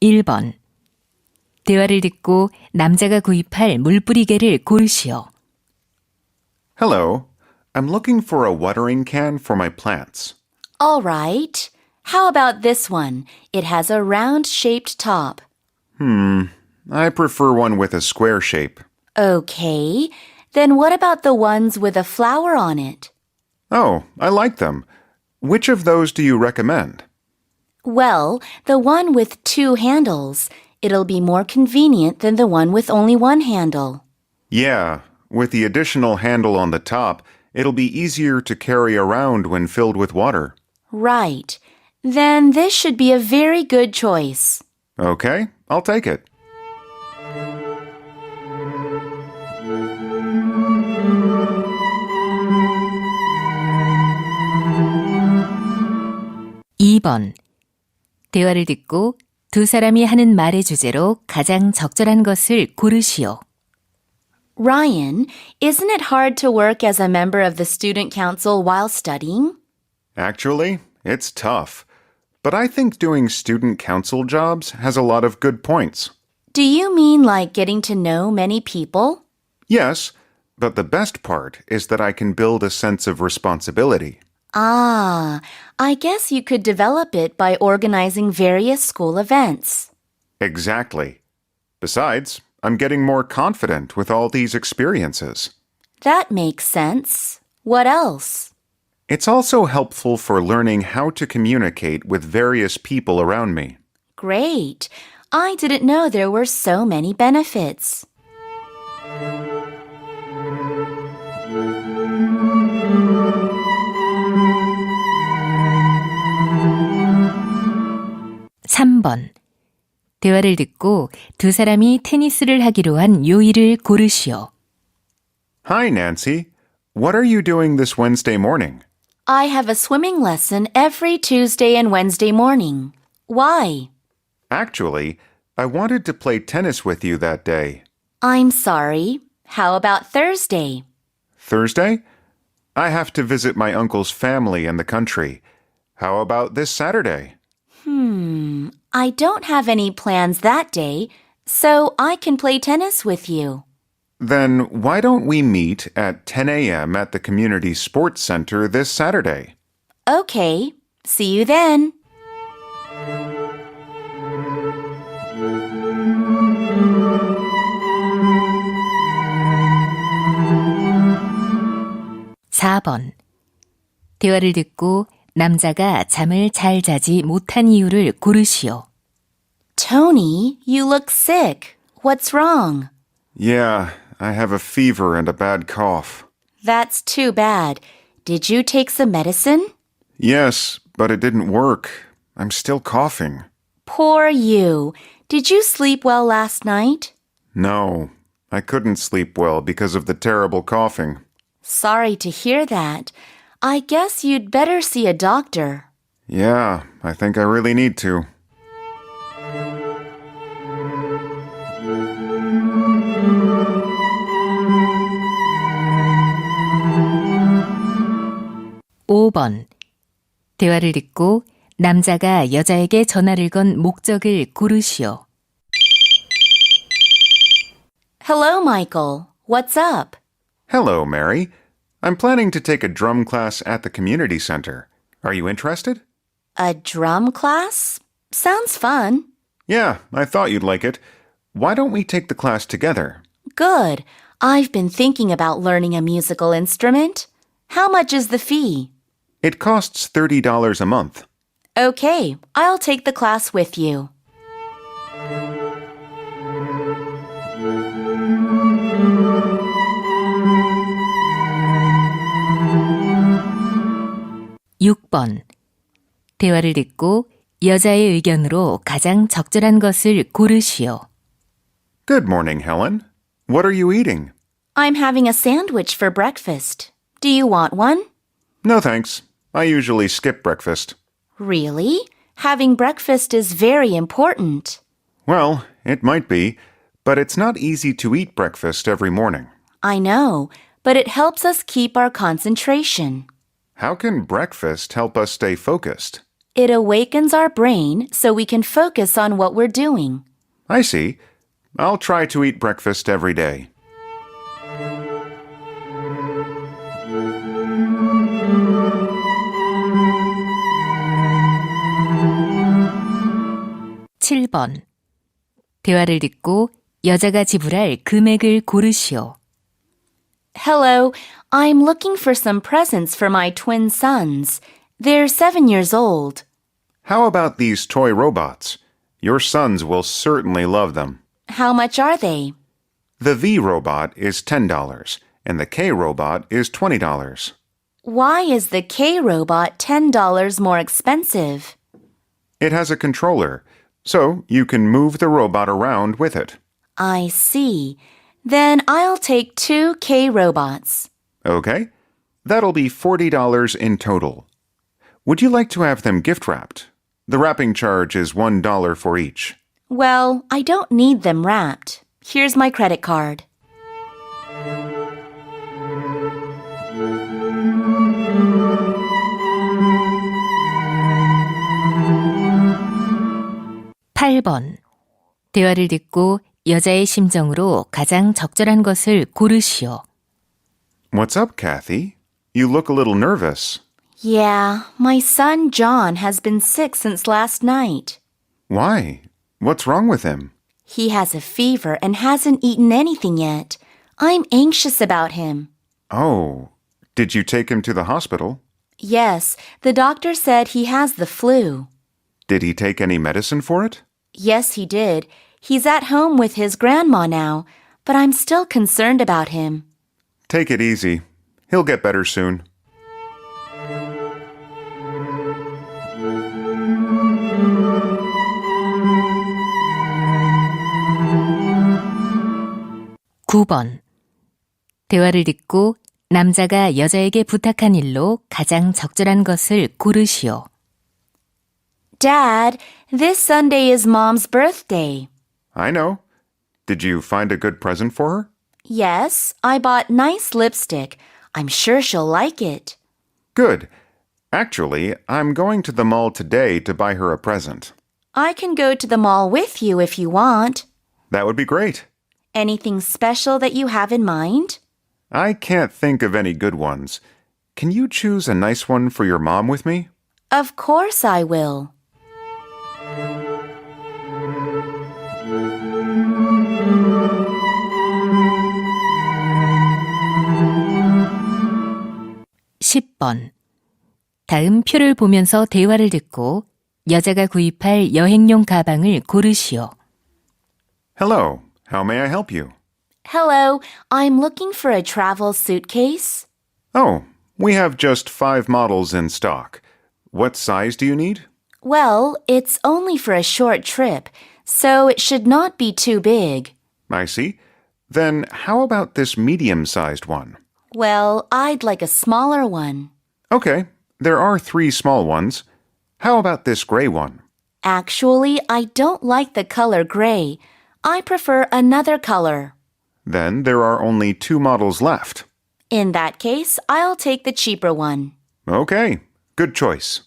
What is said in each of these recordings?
1번. 대화를 듣고 남자가 구입할 물뿌리개를 고르시오. Hello. I'm looking for a watering can for my plants. All right. How about this one? It has a round shaped top. I prefer one with a square shape. Okay. Then what about the ones with a flower on it? Oh, I like them. Which of those do you recommend? Well, the one with two handles. It'll be more convenient than the one with only one handle. Yeah, with the additional handle on the top, it'll be easier to carry around when filled with water. Right. Then this should be a very good choice. Okay, I'll take it. 이번 대화를 듣고 두 사람이 하는 말의 주제로 가장 적절한 것을 고르시오. Ryan, isn't it hard to work as a member of the student council while studying? Actually, it's tough. But I think doing student council jobs has a lot of good points. Do you mean like getting to know many people? Yes, but the best part is that I can build a sense of responsibility. Ah, I guess you could develop it by organizing various school events. Exactly. Besides, I'm getting more confident with all these experiences. That makes sense. What else? It's also helpful for learning how to communicate with various people around me. Great. I didn't know there were so many benefits. 삼번 대화를 듣고 두 사람이 테니스를 하기로 한 요일을 고르시오. Hi, Nancy. What are you doing this Wednesday morning? I have a swimming lesson every Tuesday and Wednesday morning. Why? Actually, I wanted to play tennis with you that day. I'm sorry. How about Thursday? Thursday? I have to visit my uncle's family in the country. How about this Saturday? I don't have any plans that day, so I can play tennis with you. Then why don't we meet at 10 a.m. at the Community Sports Center this Saturday? Okay. See you then. 사 번 대화를 듣고 남자가 잠을 잘 자지 못한 이유를 고르시오. Tony, you look sick. What's wrong? Yeah, I have a fever and a bad cough. That's too bad. Did you take some medicine? Yes, but it didn't work. I'm still coughing. Poor you. Did you sleep well last night? No, I couldn't sleep well because of the terrible coughing. Sorry to hear that. I guess you'd better see a doctor. Yeah, I think I really need to. 오 번 대화를 듣고 남자가 여자에게 전화를 건 목적을 고르시오. Hello, Michael. What's up? Hello, Mary. I'm planning to take a drum class at the community center. Are you interested? A drum class? Sounds fun. Yeah, I thought you'd like it. Why don't we take the class together? Good. I've been thinking about learning a musical instrument. How much is the fee? It costs $30 a month. Okay, I'll take the class with you. 육 번 대화를 듣고 여자의 의견으로 가장 적절한 것을 고르시오. Good morning, Helen. What are you eating? I'm having a sandwich for breakfast. Do you want one? No thanks. I usually skip breakfast. Really? Having breakfast is very important. Well, it might be, but it's not easy to eat breakfast every morning. I know, but it helps us keep our concentration. How can breakfast help us stay focused? It awakens our brain so we can focus on what we're doing. I see. I'll try to eat breakfast every day. 칠 번 대화를 듣고 여자가 지불할 금액을 고르시오. Hello, I'm looking for some presents for my twin sons. They're seven years old. How about these toy robots? Your sons will certainly love them. How much are they? The V robot is $10 and the K robot is $20. Why is the K robot $10 more expensive? It has a controller, so you can move the robot around with it. I see. Then I'll take two K robots. Okay? That'll be $40 in total. Would you like to have them gift wrapped? The wrapping charge is $1 for each. Well, I don't need them wrapped. Here's my credit card. 팔 번 대화를 듣고 여자의 심정으로 가장 적절한 것을 고르시오. What's up, Kathy? You look a little nervous. Yeah, my son John has been sick since last night. Why? What's wrong with him? He has a fever and hasn't eaten anything yet. I'm anxious about him. Oh, did you take him to the hospital? Yes, the doctor said he has the flu. Did he take any medicine for it? Yes, he did. He's at home with his grandma now, but I'm still concerned about him. Take it easy. He'll get better soon. 구 번 대화를 듣고 남자가 여자에게 부탁한 일로 가장 적절한 것을 고르시오. Dad, this Sunday is Mom's birthday. I know. Did you find a good present for her? Yes, I bought nice lipstick. I'm sure she'll like it. Good. Actually, I'm going to the mall today to buy her a present. I can go to the mall with you if you want. That would be great. Anything special that you have in mind? I can't think of any good ones. Can you choose a nice one for your mom with me? Of course I will. 십 번 다음 표를 보면서 대화를 듣고 여자가 구입할 여행용 가방을 고르시오. Hello. How may I help you? Hello, I'm looking for a travel suitcase. Oh, we have just five models in stock. What size do you need? Well, it's only for a short trip, so it should not be too big. I see. Then how about this medium sized one? Well, I'd like a smaller one. Okay, there are three small ones. How about this gray one? Actually, I don't like the color gray. I prefer another color. Then there are only two models left. In that case, I'll take the cheaper one. Okay, good choice.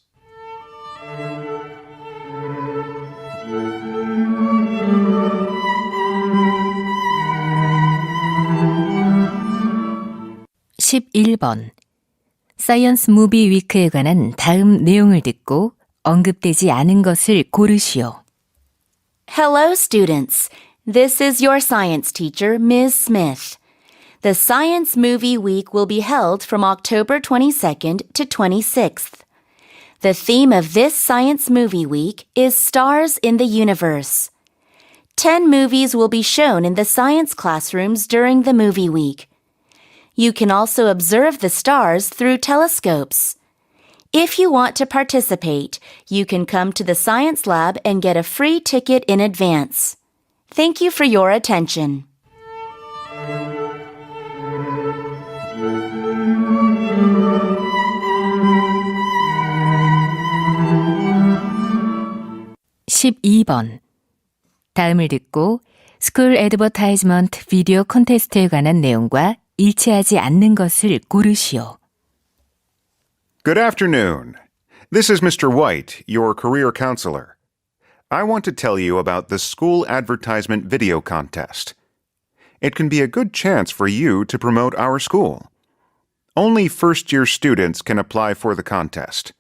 십일 번 사이언스 무비 위크에 관한 다음 내용을 듣고 언급되지 않은 것을 고르시오. Hello, students. This is your science teacher, Ms. Smith. The Science Movie Week will be held from October 22nd to 26th. The theme of this Science Movie Week is Stars in the Universe. Ten movies will be shown in the science classrooms during the movie week. You can also observe the stars through telescopes. If you want to participate, you can come to the science lab and get a free ticket in advance. Thank you for your attention. 십이 번 다음을 듣고 스쿨 애드버타이즈먼트 비디오 콘테스트에 관한 내용과 일치하지 않는 것을 고르시오. Good afternoon. This is Mr. White, your career counselor. I want to tell you about the school advertisement video contest. It can be a good chance for you to promote our school. Only first year students can apply for the contest.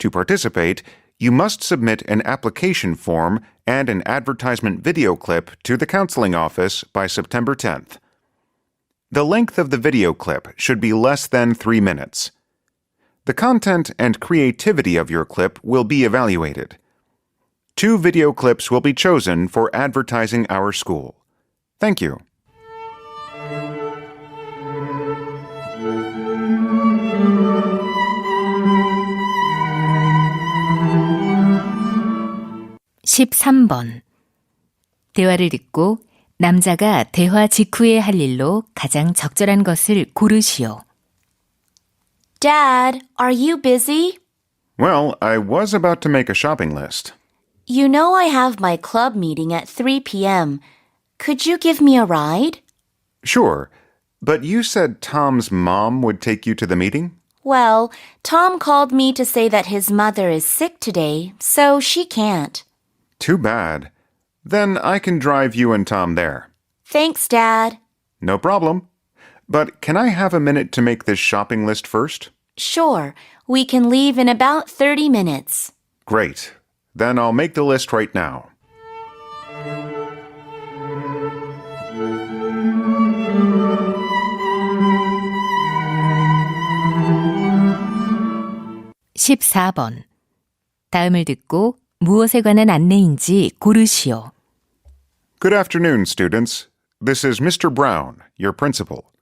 To participate, you must submit an application form and an advertisement video clip to the counseling office by September 10th. The length of the video clip should be less than three minutes. The content and creativity of your clip will be evaluated. Two video clips will be chosen for advertising our school. Thank you. 십삼 번 대화를 듣고 남자가 대화 직후에 할 일로 가장 적절한 것을 고르시오. Dad, are you busy? Well, I was about to make a shopping list. You know I have my club meeting at 3 p.m. Could you give me a ride? Sure, but you said Tom's mom would take you to the meeting? Well, Tom called me to say that his mother is sick today, so she can't. Too bad. Then I can drive you and Tom there. Thanks, Dad. No problem. But can I have a minute to make this shopping list first? Sure, we can leave in about 30 minutes. Great. Then I'll make the list right now. 십사 번 다음을 듣고 무엇에 관한 안내인지 고르시오. Good afternoon, students. This is Mr. Brown, your principal.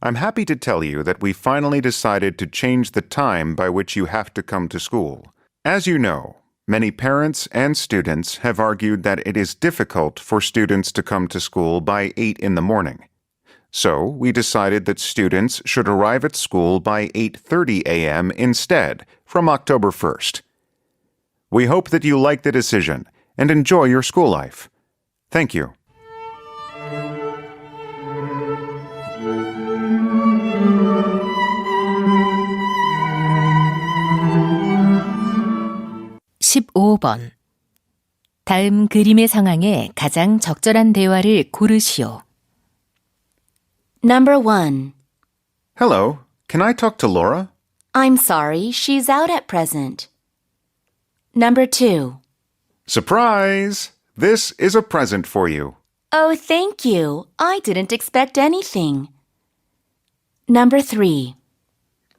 I'm happy to tell you that we finally decided to change the time by which you have to come to school. As you know, many parents and students have argued that it is difficult for students to come to school by 8 in the morning. So, we decided that students should arrive at school by 8:30 a.m. instead from October 1st. We hope that you like the decision and enjoy your school life. Thank you. 십오 번 다음 그림의 상황에 가장 적절한 대화를 고르시오. Number 1. Hello, can I talk to Laura? I'm sorry, she's out at present. Number 2. Surprise! This is a present for you. Oh, thank you. I didn't expect anything. Number 3.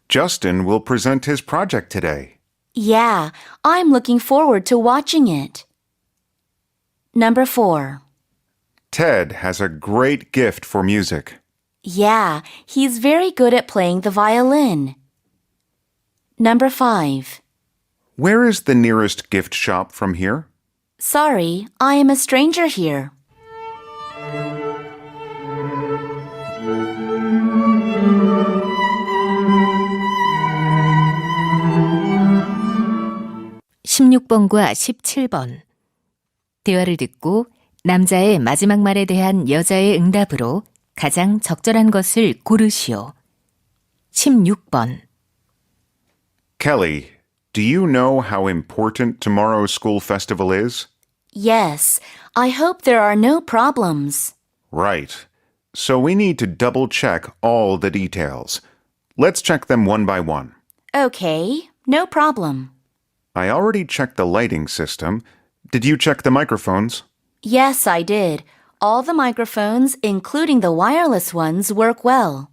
Justin will present his project today. Yeah, I'm looking forward to watching it. Number 4. Ted has a great gift for music. Yeah, he's very good at playing the violin. Number 5. Where is the nearest gift shop from here? Sorry, I am a stranger here. 십육 번과 십칠 번 대화를 듣고 남자의 마지막 말에 대한 여자의 응답으로 가장 적절한 것을 고르시오. 십육 번 Kelly, do you know how important tomorrow's school festival is? Yes, I hope there are no problems. Right. So we need to double check all the details. Let's check them one by one. Okay, no problem. I already checked the lighting system. Did you check the microphones? Yes, I did. All the microphones, including the wireless ones, work well.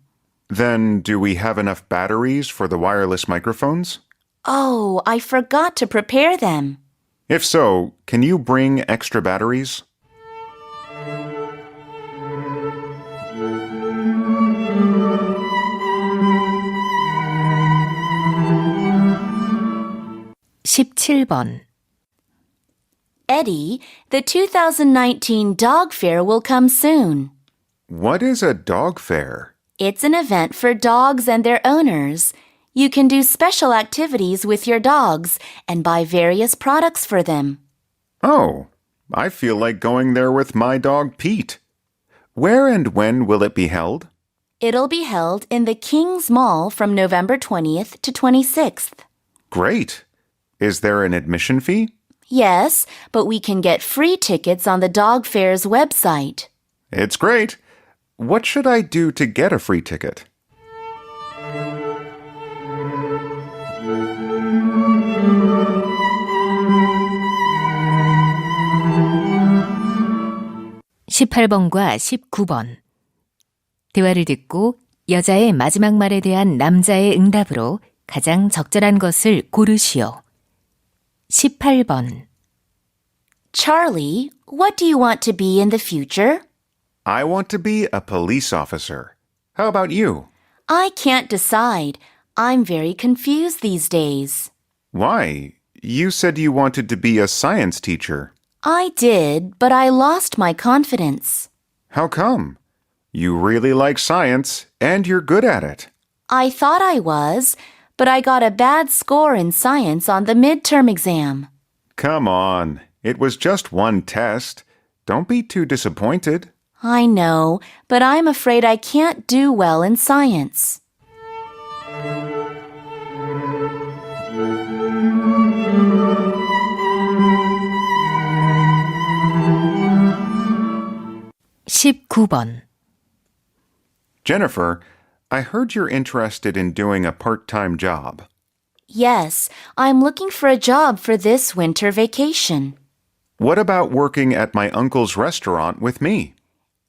Then, do we have enough batteries for the wireless microphones? Oh, I forgot to prepare them. If so, can you bring extra batteries? (17번) Eddie, the 2019 dog fair will come soon. What is a dog fair? It's an event for dogs and their owners. You can do special activities with your dogs and buy various products for them. Oh, I feel like going there with my dog Pete. Where and when will it be held? It'll be held in the King's Mall from November 20th to 26th. Great. Is there an admission fee? Yes, but we can get free tickets on the dog fair's website. It's great. What should I do to get a free ticket? 십팔 번과 십구 번 대화를 듣고 여자의 마지막 말에 대한 남자의 응답으로 가장 적절한 것을 고르시오. 18번. Charlie, what do you want to be in the future? I want to be a police officer. How about you? I can't decide. I'm very confused these days. Why? You said you wanted to be a science teacher. I did, but I lost my confidence. How come? You really like science and you're good at it. I thought I was, but I got a bad score in science on the midterm exam. Come on. It was just one test. Don't be too disappointed. I know, but I'm afraid I can't do well in science. 19번 Jennifer, I heard you're interested in doing a part time job. Yes, I'm looking for a job for this winter vacation. What about working at my uncle's restaurant with me?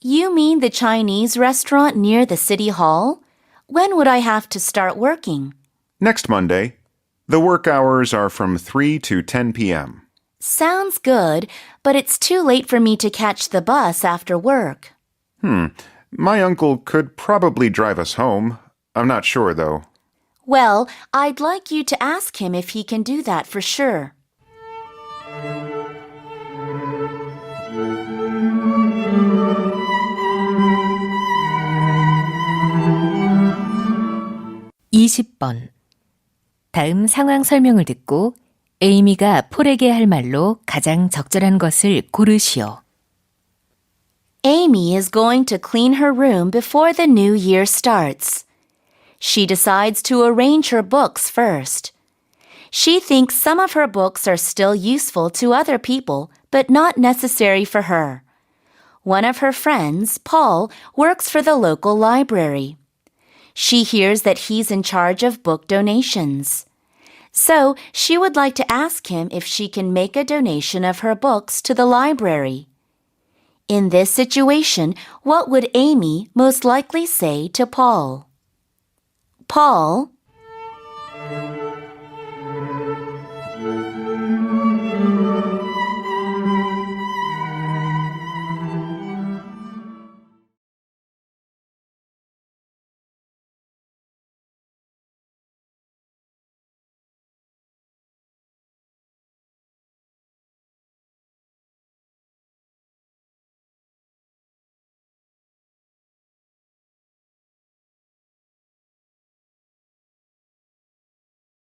You mean the Chinese restaurant near the city hall? When would I have to start working? Next Monday. The work hours are from 3 to 10 p.m. Sounds good, but it's too late for me to catch the bus after work. My uncle could probably drive us home. I'm not sure, though. Well, I'd like you to ask him if he can do that for sure. 이십 번 다음 상황 설명을 듣고 에이미가 폴에게 할 말로 가장 적절한 것을 고르시오. Amy is going to clean her room before the new year starts. She decides to arrange her books first. She thinks some of her books are still useful to other people, but not necessary for her. One of her friends, Paul, works for the local library. She hears that he's in charge of book donations. So she would like to ask him if she can make a donation of her books to the library. In this situation, what would Amy most likely say to Paul? Paul,